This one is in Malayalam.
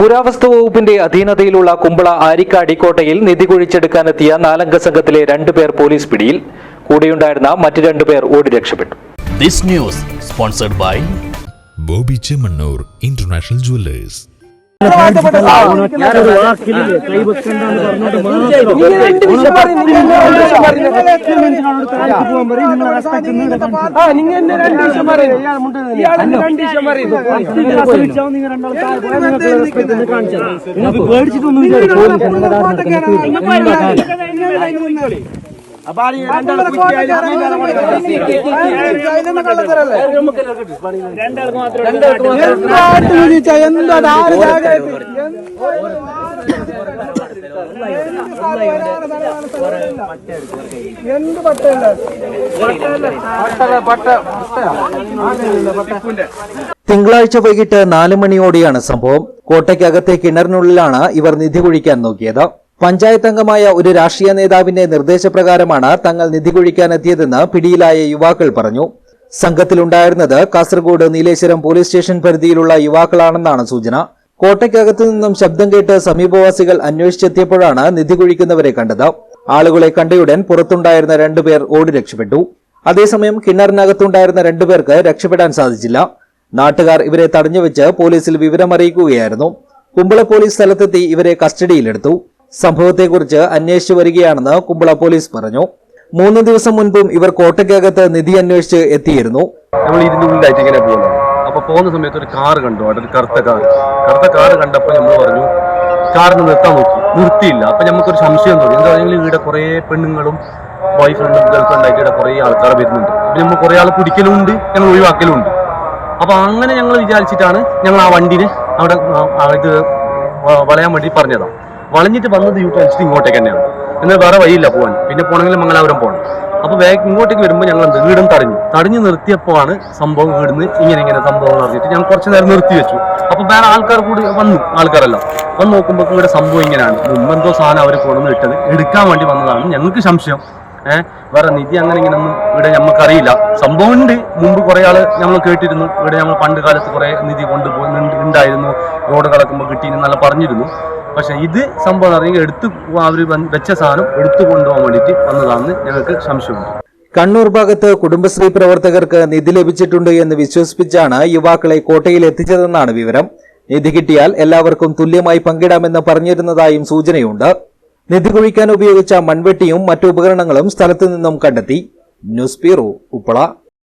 പുരാവസ്തു വകുപ്പിന്റെ അധീനതയിലുള്ള കുമ്പള ആരിക്കാടി കോട്ടയിൽ നിധി കുഴിച്ചെടുക്കാനെത്തിയ നാലംഗ സംഘത്തിലെ രണ്ടുപേർ പോലീസ് പിടിയിൽ. കൂടെയുണ്ടായിരുന്ന മറ്റു രണ്ടുപേർ ഓടി രക്ഷപ്പെട്ടു. This news sponsored by Boby Chemmanur international jewellers. ഞാനൊരു മാത്രം നിങ്ങൾക്ക് പേടിച്ചിട്ടൊന്നും എന്ത് പട്ടല്ല പട്ട തിങ്കളാഴ്ച വൈകിട്ട് നാല് മണിയോടെയാണ് സംഭവം കോട്ടയ്ക്കകത്തെ കിണറിനുള്ളിലാണ് ഇവർ നിധി കുഴിക്കാൻ നോക്കിയത് പഞ്ചായത്ത് അംഗമായ ഒരു രാഷ്ട്രീയ നേതാവിന്റെ നിർദ്ദേശപ്രകാരമാണ് തങ്ങൾ നിധി കുഴിക്കാനെത്തിയതെന്ന് പിടിയിലായ യുവാക്കൾ പറഞ്ഞു. സംഘത്തിലുണ്ടായിരുന്നത് കാസർഗോഡ് നീലേശ്വരം പോലീസ് സ്റ്റേഷൻ പരിധിയിലുള്ള യുവാക്കളാണെന്നാണ് സൂചന. കോട്ടയ്ക്കകത്തു നിന്നും ശബ്ദം കേട്ട് സമീപവാസികൾ അന്വേഷിച്ചെത്തിയപ്പോഴാണ് നിധി കുഴിക്കുന്നവരെ കണ്ടത്. ആളുകളെ കണ്ടയുടൻ പുറത്തുണ്ടായിരുന്ന രണ്ടുപേർ ഓടി രക്ഷപ്പെട്ടു. അതേസമയം കിണറിനകത്തുണ്ടായിരുന്ന രണ്ടുപേർക്ക് രക്ഷപ്പെടാൻ സാധിച്ചില്ല. നാട്ടുകാർ ഇവരെ തടഞ്ഞുവെച്ച് പോലീസിൽ വിവരമറിയിക്കുകയായിരുന്നു. കുമ്പള പോലീസ് സ്ഥലത്തെത്തി ഇവരെ കസ്റ്റഡിയിലെടുത്തു. സംഭവത്തെക്കുറിച്ച് അന്വേഷിച്ചു വരികയാണെന്ന് കുമ്പള പോലീസ് പറഞ്ഞു. മൂന്ന് ദിവസം മുൻപും ഇവർ കോട്ടയ്ക്കകത്ത് നിധി അന്വേഷിച്ച് എത്തിയിരുന്നു. നമ്മൾ അപ്പൊ പോകുന്ന സമയത്ത് ഒരു കാർ കണ്ടു. അവിടെ ഒരു കറുത്ത കാർ. കറുത്ത കാർ കണ്ടപ്പോൾ നമ്മൾ പറഞ്ഞു കാറിന് നിർത്താൻ നോക്കി. നിർത്തിയില്ല. അപ്പൊ നമുക്കൊരു സംശയം തോന്നി. എന്താ പറഞ്ഞാൽ ഇവിടെ കുറെ പെണ്ണുങ്ങളും ബോയ് ഫ്രണ്ടും ഗേൾ ഫ്രണ്ടായിട്ട് ഇവിടെ കുറെ ആൾക്കാർ വരുന്നുണ്ട്. അപ്പൊ നമ്മൾ കുറെ ആൾ പിടിക്കലും ഉണ്ട് ഞങ്ങൾ ഒഴിവാക്കലും ഉണ്ട് അപ്പൊ അങ്ങനെ ഞങ്ങൾ വിചാരിച്ചിട്ടാണ് ഞങ്ങൾ ആ വണ്ടിനെ അവിടെ ഇത് വളയാൻ വേണ്ടി പറഞ്ഞതാണ് വളഞ്ഞിട്ട് വന്നത് യു ടേൺ ചെയ്ത് ഇങ്ങോട്ടേക്ക് തന്നെയാണ്. എന്നാൽ വേറെ വഴിയില്ല പോകാൻ പിന്നെ പോകണമെങ്കിൽ മംഗലാപുരം പോകണം അപ്പോൾ വേഗം ഇങ്ങോട്ടേക്ക് വരുമ്പോൾ ഞങ്ങൾ എന്ത് വീടും തടഞ്ഞു. തടഞ്ഞു നിർത്തിയപ്പോഴാണ് സംഭവം വീടുന്ന് ഇങ്ങനെ ഇങ്ങനെ സംഭവം പറഞ്ഞിട്ട് ഞങ്ങൾ കുറച്ച് നേരം നിർത്തി വെച്ചു. അപ്പോൾ വേറെ ആൾക്കാർ കൂടി വന്നു ആൾക്കാരെല്ലാം. വന്ന് നോക്കുമ്പോൾ ഇവിടെ സംഭവം ഇങ്ങനെയാണ്. മുമ്പെന്തോ സാധനം അവർ കൊണ്ടുവന്ന് ഇട്ടത് എടുക്കാൻ വേണ്ടി വന്നതാണ്. ഞങ്ങൾക്ക് സംശയം. ഏഹ് വേറെ നിധി അങ്ങനെ ഇങ്ങനെ ഒന്നും ഇവിടെ നമുക്കറിയില്ല സംഭവം ഉണ്ട്. മുമ്പ് കുറെ ആൾ നമ്മൾ കേട്ടിരുന്നു. ഇവിടെ നമ്മൾ പണ്ട് കാലത്ത് കുറേ നിധി കൊണ്ടുപോയി ഉണ്ടായിരുന്നു. റോഡ് കടക്കുമ്പോൾ കിട്ടിയിരുന്നു നല്ല പറഞ്ഞിരുന്നു. പക്ഷെ ഇത് സംഭവം അറിയുക എടുത്ത് അവർ വെച്ച സാധനം എടുത്തു കൊണ്ടുപോകാൻ വേണ്ടിയിട്ട് വന്നതാണെന്ന് ഞങ്ങൾക്ക് സംശയമുണ്ട്. കണ്ണൂർ ഭാഗത്ത് കുടുംബശ്രീ പ്രവർത്തകർക്ക് നിധി ലഭിച്ചിട്ടുണ്ട് എന്ന് വിശ്വസിപ്പിച്ചാണ് യുവാക്കളെ കോട്ടയിൽ എത്തിച്ചതെന്നാണ് വിവരം. നിധി കിട്ടിയാൽ എല്ലാവർക്കും തുല്യമായി പങ്കിടാമെന്ന് പറഞ്ഞിരുന്നതായും സൂചനയുണ്ട്. നിധി കുഴിക്കാൻ ഉപയോഗിച്ച മൺവെട്ടിയും മറ്റു ഉപകരണങ്ങളും സ്ഥലത്തു നിന്നും കണ്ടെത്തി. News bureau Uppala.